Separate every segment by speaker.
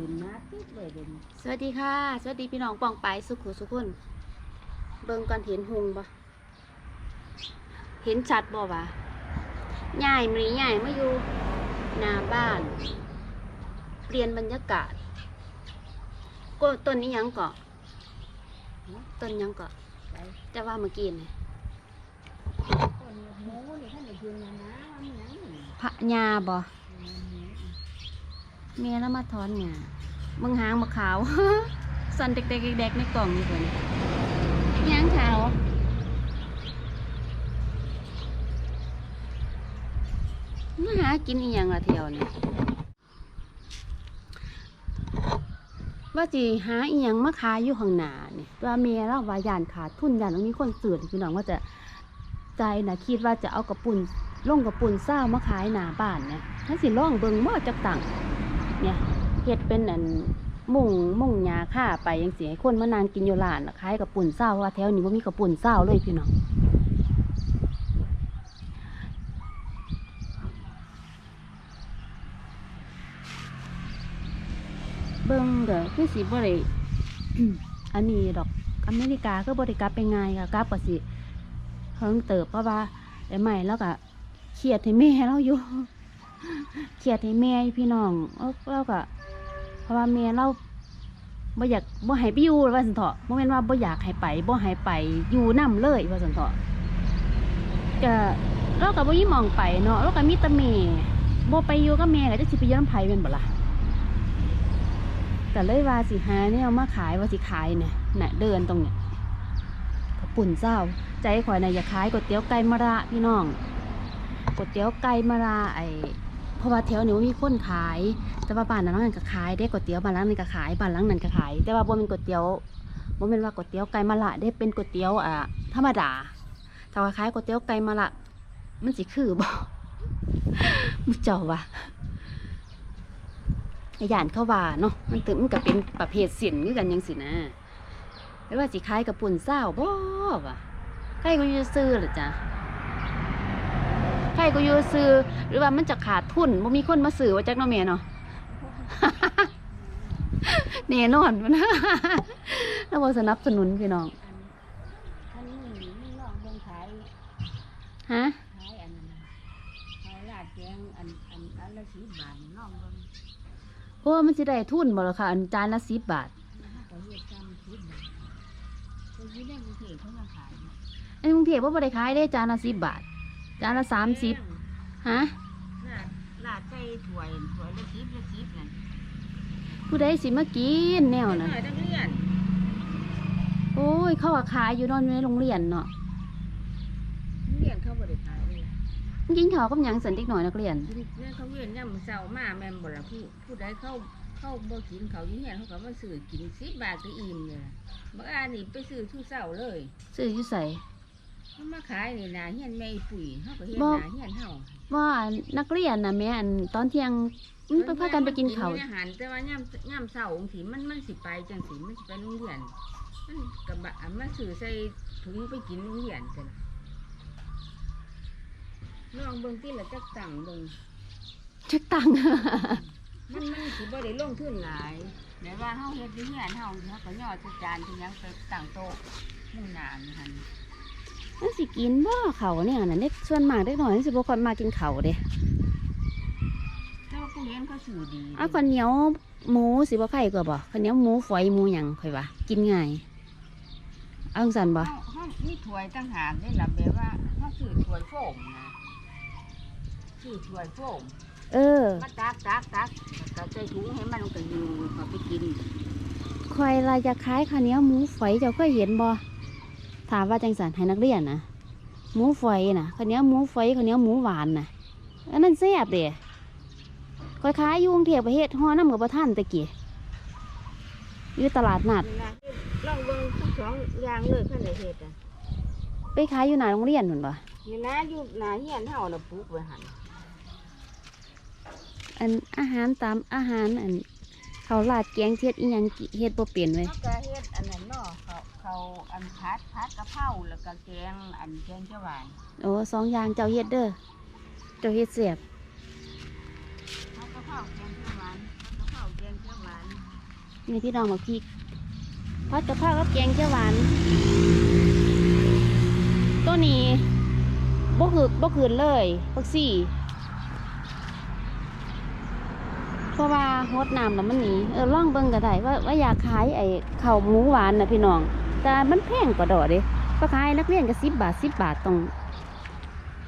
Speaker 1: ขึ้นมาติดเลยเดี๋ยวนี้
Speaker 2: สวัสดีค่ะ สวัสดีพี่น้องปองไปายสุขุสุขคนเบิ่งก่อนเห็นหุงบ่เห็นชัดบ่วะใหญ่มรีใหญ่มาอยู่หน้าบ้าน เปลี่ยนบรรยากาศก็ต้นนี้ยังเกาะต้นยังเกาะ
Speaker 1: ไป
Speaker 2: จะว่าเมื่อกี้นี่
Speaker 1: คนหมูนี่ท่านได้ยินนะนะว่ามันหยังนี่
Speaker 2: พระยาบ่
Speaker 1: มันหมู
Speaker 2: เมียแล้วมาถอนหญ้าเบิ่งหางบ่ขาว สันเด็กๆเด็กๆในกล่องนี่เพิ่นยังขาวมาหากินอีหยังละเที่ยวนี่ว่าสิหาอีหยังมาขายอยู่ข้างหน้านี่ว่าเมียเราว่ายานขาดทุนยานมันมีคนซื้อนี่พี่น้องว่าจะใจนะคิดว่าจะเอากระปุ่นลงกระปุ่นเศร้ามาขายหน้าบ้านเนี่ยถ้าสิล่องเบิงบ่จักตัง เนี่ยเฮ็ดเป็นอันมุ่งมุ่งหญ้าค่าไปจังซี่ให้คนมานางกินอยู่ร้านน่ะขายกระปุ่นเศร้าว่าแถวนี้บ่มีกระปุ่นเศร้าเลยพี่น้องเบิ่งเด้อคือสิบ่ได้อันนี้ดอกอเมริกาก็บ่ได้กลับไปง่ายค่ะกลับก็สิเฮิงเติบเพราะว่าไอ้ใหม่แล้วก็เครียดให้แม่เราอยู่ เครียดให้แม่พี่น้องแล้วเราก็เพราะว่าแม่เราบ่อยากบ่ให้ไปอยู่ว่าซั่นเถาะบ่แม่นว่าบ่อยากให้ไปบ่ให้ไปอยู่นํเลยว่าซั่นเถาะก็เราก็บ่มีหมองไปเนาะเราก็มีต่แม่บ่ไปอยู่กับแม่ก็จะสิไปยู่นไผแม่นบ่ล่ะก็เลยว่าสิหาเนี่ยเอามาขายว่าสิขายเนี่ยน่ะเดินตรงเนี่ยกระปุ่นเจ้า ใจข่อยน่ะอย่าขายก๋วยเตี๋ยวไก่มะระพี่น้องก๋วยเตี๋ยวไก่มะระไอ เพราะว่าแถวนี้มีคนขาย แต่ว่าบ้านหลังนั้นก็ขายได้ก๋วยเตี๋ยวบ้านหลังนี้ก็ขายบ้านหลังนั้นก็ขาย แต่ว่าบ่เป็นก๋วยเตี๋ยวบ่เป็นว่าก๋วยเตี๋ยวไก่มะระได้เป็นก๋วยเตี๋ยวอ่าธรรมดาถ้าว่าขายก๋วยเตี๋ยวไก่มะระมันสิคือบ่มุเจ้าว่ะไอ้ย่านเข้าว่าเนาะมันถึงมันก็เป็นประเภทสินคือกันยังสินะไม่ว่าสิขายกับปุ่นเศร้าบ่วะใครก็อยู่ซื้อหรือจ้ะ ใครก็อยู่ซื้อหรือว่ามันจะขาดทุนบ่มีคนมาซื้อว่าจักเนาะแม่เนาะแน่นอนมันแล้วบ่สนับสนุนพี่น้อง
Speaker 1: อันท่านนี่นี่ลองเบิ่งขาย
Speaker 2: ฮะ
Speaker 1: ขายอันนั้นน่ะขายลาดแกงอันอันอันละสิบบาทนี่ลองเบิ่ง
Speaker 2: โอ้มันสิได้ทุนบ่ล่ะค่ะ อันจานละ10บาท
Speaker 1: นะคะก็เฮ็ดจำสิบบาทคนที่ได้กรุงเทพเขามาขายเนี่ย
Speaker 2: ในกรุงเทพบ่ได้ขายได้จานละ10บาท จานละ30ฮะ
Speaker 1: ลาดลาดใส่ถ้วยถ้วยละสิบละสิบนั่น
Speaker 2: ผู้ใดสิมากินแนวนั้น
Speaker 1: เด็กอยนักเรียน
Speaker 2: โอ้ย เขาว่าขายอยู่นอนอยู่ในโรงเรียนเนาะ
Speaker 1: นักเรียนเขาบ่ได้ขายเลย
Speaker 2: กินข้าวกับหยังสันเด็กหน่อยนักเรียน
Speaker 1: เนี่ยเขาเรียนย่ำเช้ามาแม่นบ่ล่ะผู้ผู้ใดเข้าเข้าบ่กินเขาวอยู่เฮียนเขาก็มาซื้อกินสิบบาทก็อิ่มเลยล่ะบางอันนี่ไปซื้อทุกเช้าเลย
Speaker 2: ซื้ออยู่ใส่
Speaker 1: เขามาขายนี่นาเฮียนแม่อีปุ๋ยเขาก็เฮียน
Speaker 2: บ่
Speaker 1: นาเฮียนเฮา
Speaker 2: ว่านักเรียนนะแม่อันตอนเที่ยงมันไปพากันไปกินข้าว
Speaker 1: อาหารแต่ว่าย่ำย่ำเช้าองสิมันมันสิไปจังสิมันสิไปโรงเรียนมันกับบะมาซื้อใส่ถุงไปกินโรงเรียนจ้ะลองเบิ่งที่ละจักตังเบิ่ง
Speaker 2: ชักตังค์
Speaker 1: มันมันสิบ่ได้ลงทุนหลายแต่ว่าเฮาเฮ็ดอยู่เฮียนเฮาเฮาก็ย่อจักจานที่หยังไปตั้งโต๊ะหมู่หนานหั่น
Speaker 2: มันสิกินบ่เขาวเนี่ยน่ะเด็กส่วนมากเด็กหน่อยมันสิบ่ค่อยมากินข้าวเด้
Speaker 1: แต่ว่าผู้เรียนเขาซื้อดี
Speaker 2: เอาข้าวเหนียวหมูสิบ่ไข่กว่าบ่ข้าวเหนียวหมูฝอยหมูหยังค่อยว่ากินง่ายเอาจังซั่นบ่
Speaker 1: เฮาเฮามีถ้วยตั้งหากได้ล่ะแบบว่าเฮาซื้อถ้วยโฟมนะซื้อถ้วยโฟม
Speaker 2: เออ
Speaker 1: มาตักตักตักก็ใส่ถุงให้มันก็อยู่ก็ไปกิน
Speaker 2: ข่อยล่ะจะขายข้าวเหนียวหมูฝอยเจ้าเคยเห็นบ่ ถามว่าจังซั่นให้นักเรียนนะหมูฝอยน่ะข้าวเหนียวหมูฝอยข้าวเหนียวหมูหวานน่ะอันนั้นแซ่บเด้ข่อยขายอยู่กรุงเทพประเทศฮอน้ำกับบ่ทันตะกี้อยู่ตลาดนัด
Speaker 1: นี่นะลองเบิ่งทั้งสองอย่างเลยคันได้เฮ็ดอะ
Speaker 2: ไปขายอยู่หน้าโรงเรียนนู่นบ่
Speaker 1: นี่นะอยู่หน้าเฮียนเฮาน่ะปลูกไว้หั่น
Speaker 2: อันอาหารตามอาหารอันเขาวราดแกงเทียดอีหยังกิเฮ็ดบ่เป็นเว้ย
Speaker 1: เขาก็เฮ็ดอันนั้น เนาะเขาเขาอันผัดผัดกะเพราแล้วก็แกงอันแกงเขียวหวาน
Speaker 2: โอ้สองอย่างเจ้าเฮ็ดเด้อเจ้าเฮ็ดเสียบ
Speaker 1: ผัดกะเพราแกงเขียวหวานผัดกะเพราแกงเขียวหวาน
Speaker 2: นี่พี่น้องบอกพริกพัดกะเพรากับแกงเขียวหวานตัวนี้บ่คือบ่คืนเลยพักซี่เพราะว่าฮดน้ำแล้วมันหนีเออลองเบิ่งก็ได้ว่าว่าอยากขายไอ้ข้าวหมูหวานนะพี่น้อง แต่มันแพงกว่าดอกเด้ก็ขายนักเรียนก็สิบบาทสิบบาทตรง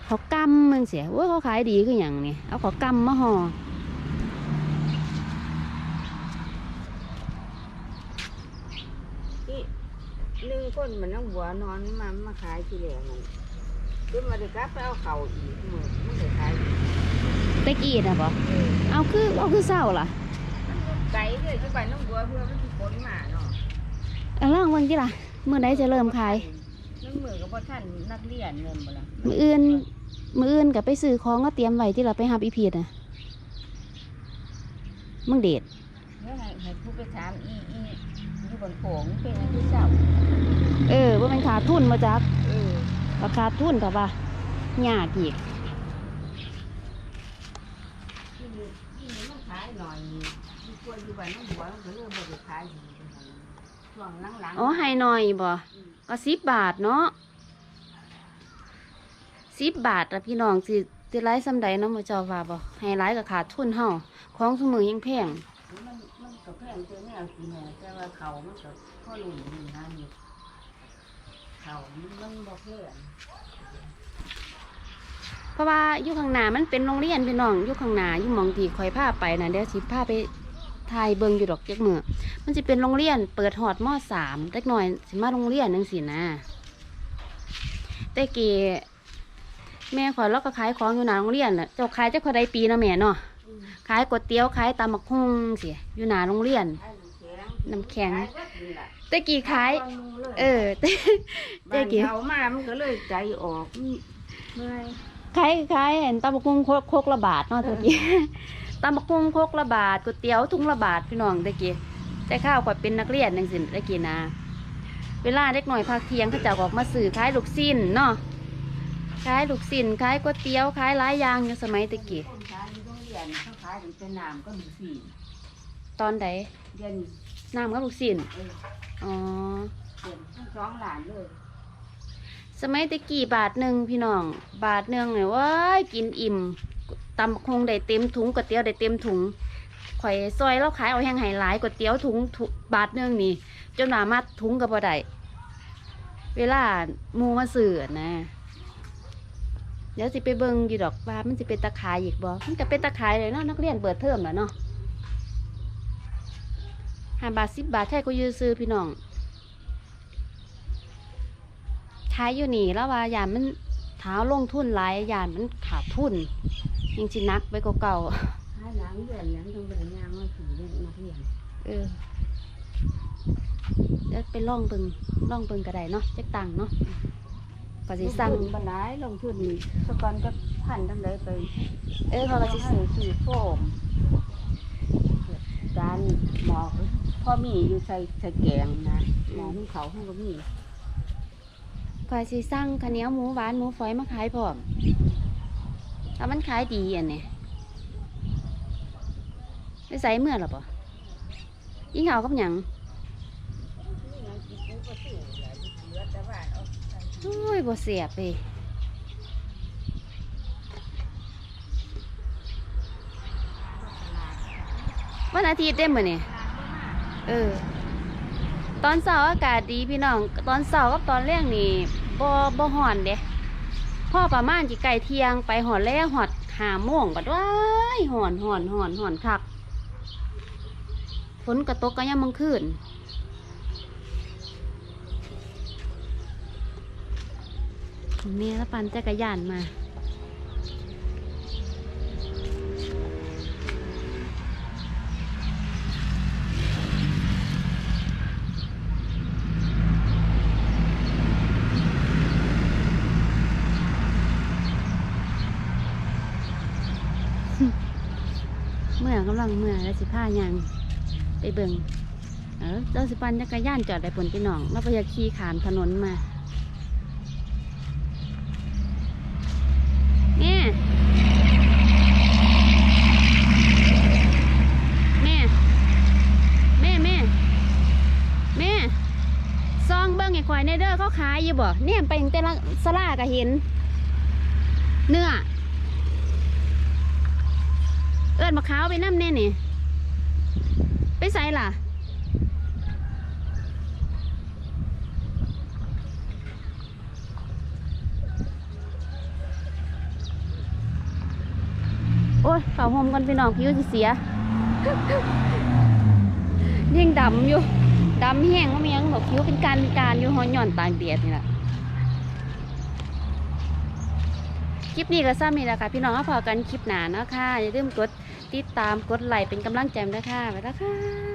Speaker 2: เขากำมึงเสียว่าเขาขายดีคืออย่างนี้เอาเขากำมาห่อ
Speaker 1: ที่หนึ่งคนมันน้องหัวนอนมามาขายทีแรกมันจนมาได้กลับไปเอาเข่าอีกมือมันได้ขายอีก
Speaker 2: ตะกี้นะบ่
Speaker 1: เออ
Speaker 2: เอาคือเอาคือเศร้าล่ะ
Speaker 1: มันก็ไกลเลยจะไปน้องบัวเพื่อมันสิฝนมาเนาะ
Speaker 2: เอาล่องเบิ่งกี่ล่ะเมื่อใดจะเริ่มขาย
Speaker 1: นั่นมือกับพ่อท่านนักเรียนเงินบ่ละ
Speaker 2: มืออื่นมืออื่นกับไปซื้อของก็เตรียมไว้ที่เราไปหาอีพีดนะมึงเดด
Speaker 1: แล้วให้ให้ผู้ไปถามอีอีอยู่บนโขงเป็นอันที่เศร้า
Speaker 2: เออว่ามันขาดทุนมาจัก
Speaker 1: เออ
Speaker 2: ราขาดทุนกับว่าหยาดอีก
Speaker 1: ที่นี่ที่นี่มันขายหน่อยที่ควรอยู่บ้านน้องบัวมันก็เริ่มบ่ได้ขายดี ช่วงหลังๆ
Speaker 2: อ๋อให้หน่อยบ่ก็สิบบาทเนาะสิบบาทอะพี่น้องสิสิไลฟ์ซำใดเนาะมาเจ้าว่าบ่ให้ไลฟ์กับขาดทุนเฮาของสมือยังแพง
Speaker 1: มันมันก็แพงเจอแนวกินเนี่ยแต่ว่าเขามันก็พ่อหลุนนี่นะนี่เขามันมันบ่แพง
Speaker 2: เพราะว่าอยู่ข้างหน้ามันเป็นโรงเรียนพี่น้องอยู่ข้างหน้าอยู่หมองที่คอยพาไปนะเดี๋ยวสิพาไป ถ่ายเบิ่งอยู่ดอกจักมือมันจะเป็นโรงเรียน เปิดหอดมสามเล็กน้อยสิมาโรงเรียนนึงสินะแต่เกแม่ขอยเราก็ขายของอยู่หน้าโรงเรียนน่ะเจ้าขายเจ้าขอได้ปีเนาะแม่เนาะขายก๋วยเตี๋ยวขายตำบักหุ่งสิอยู่หน้าโรงเรียนน้ำแข็งแต่กี้ขาย เออแต่
Speaker 1: บ้านเขามามันก็เลยใจออกเมื่อย
Speaker 2: ขายขายเห็นตำบักหุ่งโคกโคกละบาทเนาะทุกที ตำบักหุ่งโคกละบาทก๋วยเตี๋ยวถุงละบาทพี่น้องตะกี้แต่ข้าวก่อยเป็นนักเรียนนังสิตะกี้นะ เวลาเด็กหน่อยพักเที่ยงเขาจะออกมาสื่อขายลูกสิ้นเนาะขายลูกสิ้นขายก๋วยเตี๋ยวขายหลายอย่างอยู่สมัยตะกี้
Speaker 1: คนขายอนเขาขายถึงเป็นน้ำก็มีสี่
Speaker 2: ตอนใด
Speaker 1: เดือน
Speaker 2: น้ำกับลูกสิ้น
Speaker 1: อ๋อ
Speaker 2: อ
Speaker 1: สองหลานเลย
Speaker 2: สมัยตะกี้บาทหนึ่งพี่น้อง บาทหนึ่งเนี่ยว้ายกินอิ่ม ตำคงได้เต็มถุงก๋วยเตี๋ยวได้เต็มถุงข่อยซอยแล้วขายเอาแห้งไห้หลายก๋วยเตี๋ยวถุงถบาทหนึ่งนี่จนหนามัดถุงกับบ่ได้เวลามูมาสื่อนะเดี๋ยวสิไปเบิ่งอยู่ดอกว่ามันสิเป็นตะขายอีกบ่มันก็เป็นตะขายเลยเนาะนักเรียนเปิดเทอมแล้วเนาะห้าบาทสิบบาทแค่ก็ยือซื้อพี่น้องขายอยู่นี่แล้วว่ายานมันเท้าลงทุนหลายยานมันขาดทุน ยังสินักไปกว่าเก่า
Speaker 1: ขายหลังเดือนยังต้องไปยางมาถือเด็กนักเรียน
Speaker 2: เออเดี๋ยวไปล่องเบิงล่องเบิงก็ได้เนาะจักตังค์เนาะก็สิสั่ง
Speaker 1: ลทุนบันไดลงทุนสกอนจะพันทั้งใดไป
Speaker 2: เออเขาก็สิ
Speaker 1: ให้สีโฟมจานหมอพ่อมีอยู่ใส่ใส่แกงนะหมอของเขาเขาก็มี
Speaker 2: ก็สิสั่งข้าวเหนียวหมูหวานหมูฝอยมาขายพร้อม ถ้ามันขายดีอันนี้ยไปใส่เมื่อหรอปะยิ่งเอากับหยัง
Speaker 1: นี่ยนกูก็ซื้อแหละเหลือย่าเอาใส่
Speaker 2: โอ้ยบ่เสียบเลยวันอาทิตย์ได้มื้อนี่เออ ตอนเช้าอากาศดีพี่น้อง ตอนเช้ากับตอนแรกนี่บ่บ่ฮ้อนเด้ พ่อประมาณจีไก่เทียงไปหอดแล้วหอดหาโมงบัดว้ายหอนหอนหอนหอนคักฝนกระตกก็ยังมังคืนเมียแล้วปันจักรยานมา ลังเมื่อแล้วสิผ้ายางไปเบิงเออเราสิปันจักรยานจอดได้ผลพี่น้องเราไปยาขี่ขามถนนมาเนี่ยแม่แม่แม่ซองเบิ้งไอ้ควายเนเดอร์เขาขายอยู่บ่เนี่ยไปยังเต่ลสลากะเห็น เนื้อ อิ้นมะขาวไปน้ำแน่นี่ ไปใส่ล่ะ โอ้ยเข่าหอมกันพี่น้องผิวสิเสีย ยิ่งดำอยู่ ดำแห้งก็มียังบอกผิวเป็นการเป็นการอยู่หอนหย่อนตากแดดนี่แหละคลิปนี้ก็ซ้ำนี่แหละค่ะ พี่น้องก็พอกันคลิปหนาเนาะค่ะอย่าลืมกด ติดตามกดไลค์เป็นกำลังใจด้วยค่ะไปแล้วค่ะ